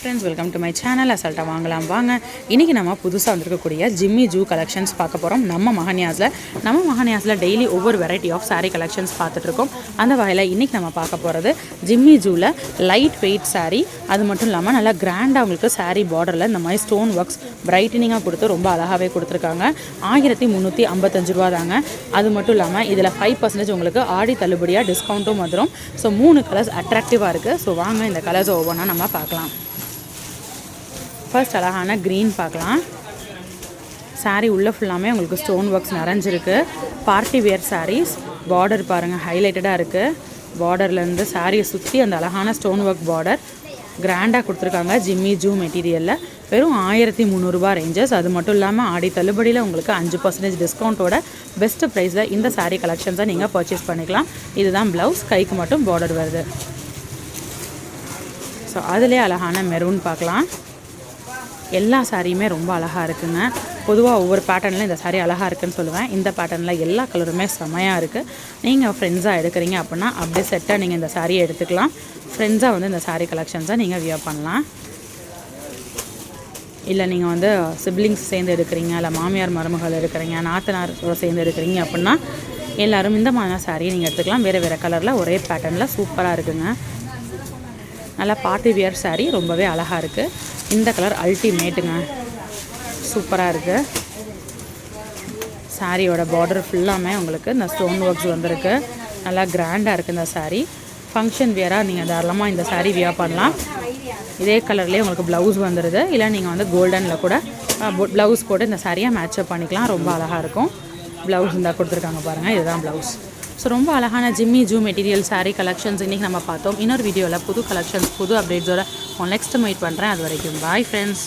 Friends welcome to my channel அசால்ட்டாக வாங்கலாம். வாங்க. இன்றைக்கி நம்ம புதுசாக வந்திருக்கக்கூடிய ஜிம்மி ஜூ கலெக்ஷன்ஸ் பார்க்க போகிறோம் நம்ம மகனியாஸில் நம்ம மகனியாஸில் டெய்லி ஒவ்வொரு வெரைட்டி ஆஃப் சாரீ கலெக்ஷன்ஸ் பார்த்துட்ருக்கோம் அந்த வகையில் இன்றைக்கி நம்ம பார்க்க போகிறது ஜிம்மி ஜூவில் லைட் வெயிட் சாரீ அது மட்டும் இல்லாமல் நல்லா கிராண்டாக உங்களுக்கு சாரீ பார்டரில் இந்த மாதிரி ஸ்டோன் ஒர்க்ஸ் பிரைட்டனிங்காக கொடுத்து ரொம்ப அழகாகவே கொடுத்துருக்காங்க. ஆயிரத்தி முந்நூற்றி ஐம்பத்தஞ்சு ரூபா தாங்க அது மட்டும் இல்லாமல் இதில் ஃபைவ் பர்சன்டேஜ் உங்களுக்கு ஆடி தள்ளுபடியாக டிஸ்கவுண்ட்டும் வந்துடும் ஸோ மூணு கலர்ஸ் அட்ராக்டிவாக இருக்குது ஸோ வாங்க இந்த கலர்ஸ் ஒவ்வொன்றா நம்ம பார்க்கலாம். ஃபர்ஸ்ட் அழகான க்ரீன் பார்க்கலாம். சாரீ உள்ளே ஃபுல்லாமே உங்களுக்கு ஸ்டோன் ஒர்க்ஸ் நிறைஞ்சிருக்கு. பார்ட்டி வேர் சாரீஸ் பார்டர் பாருங்கள் ஹைலைட்டடாக இருக்குது பார்டர்லேருந்து சாரியை சுற்றி அந்த அழகான ஸ்டோன் ஒர்க் பார்டர் கிராண்டாக கொடுத்துருக்காங்க ஜிம்மி ஜூ மெட்டீரியலில் வெறும் ஆயிரத்தி முந்நூறுரூபா ரேஞ்சஸ் அது மட்டும் இல்லாமல் ஆடி தள்ளுபடியில் உங்களுக்கு அஞ்சு பர்சன்டேஜ் டிஸ்கவுண்ட்டோட பெஸ்ட் ப்ரைஸில் இந்த சாரீ கலெக்ஷன்ஸை நீங்கள் பர்ச்சேஸ் பண்ணிக்கலாம். இதுதான் ப்ளவுஸ் கைக்கு மட்டும் பார்டர் வருது. ஸோ அதுலேயே அழகான மெரூன் பார்க்கலாம். எல்லா சாரியுமே ரொம்ப அழகாக இருக்குங்க. பொதுவாக ஒவ்வொரு பேட்டர்னில் இந்த சாரீ அழகாக இருக்குன்னு சொல்லுவேன். இந்த பேட்டர்னில் எல்லா கலருமே செமையாக இருக்குது நீங்கள் ஃப்ரெண்ட்ஸாக எடுக்கிறீங்க அப்படின்னா அப்படியே செட்டாக நீங்கள் இந்த சாரியை எடுத்துக்கலாம். ஃப்ரெண்ட்ஸாக வந்து இந்த சாரீ கலெக்ஷன்ஸை நீங்கள் வியர் பண்ணலாம். இல்லை நீங்கள் வந்து சிப்ளிங்ஸ் சேர்ந்து எடுக்கிறீங்க இல்லை மாமியார் மருமகள் இருக்கிறீங்க நாத்தனார் சேர்ந்து எடுக்கிறீங்க அப்படின்னா எல்லோரும் இந்த மாதிரியான சாரியை நீங்கள் எடுத்துக்கலாம். வேறு வேறு கலரில் ஒரே பேட்டர்னில் சூப்பராக இருக்குங்க. நல்லா பார்ட்டி வியர் சாரீ ரொம்பவே அழகாக இருக்குது இந்த கலர் அல்டிமேட்டுங்க. சூப்பராக இருக்குது சாரியோட பார்டர் ஃபுல்லாமே உங்களுக்கு இந்த ஸ்டோன் ஒர்க்ஸ் வந்திருக்கு. நல்லா கிராண்டாக இருக்குது இந்த சாரீ ஃபங்க்ஷன் வியராக நீங்கள் தாராளமாக இந்த சாரீ வியர் பண்ணலாம். இதே கலர்லேயே உங்களுக்கு ப்ளவுஸ் வந்துடுது இல்லை நீங்கள் வந்து கோல்டனில் கூட ப்ளவுஸ் போட்டு இந்த சாரியாக மேட்சப் பண்ணிக்கலாம். ரொம்ப அழகாக இருக்கும். ப்ளவுஸ் இருந்தால் கொடுத்துருக்காங்க பாருங்கள் இதுதான் ப்ளவுஸ் ஸோ ரொம்ப அழகான Jimmy Choo material sari collections இன்றைக்கி நம்ம பார்த்தோம். இன்னொரு வீடியோவில் புது கலெக்ஷன்ஸ் புது அப்டேட்ஸோட நெக்ஸ்ட் மீட் பண்ணுறேன் அது வரைக்கும். Bye friends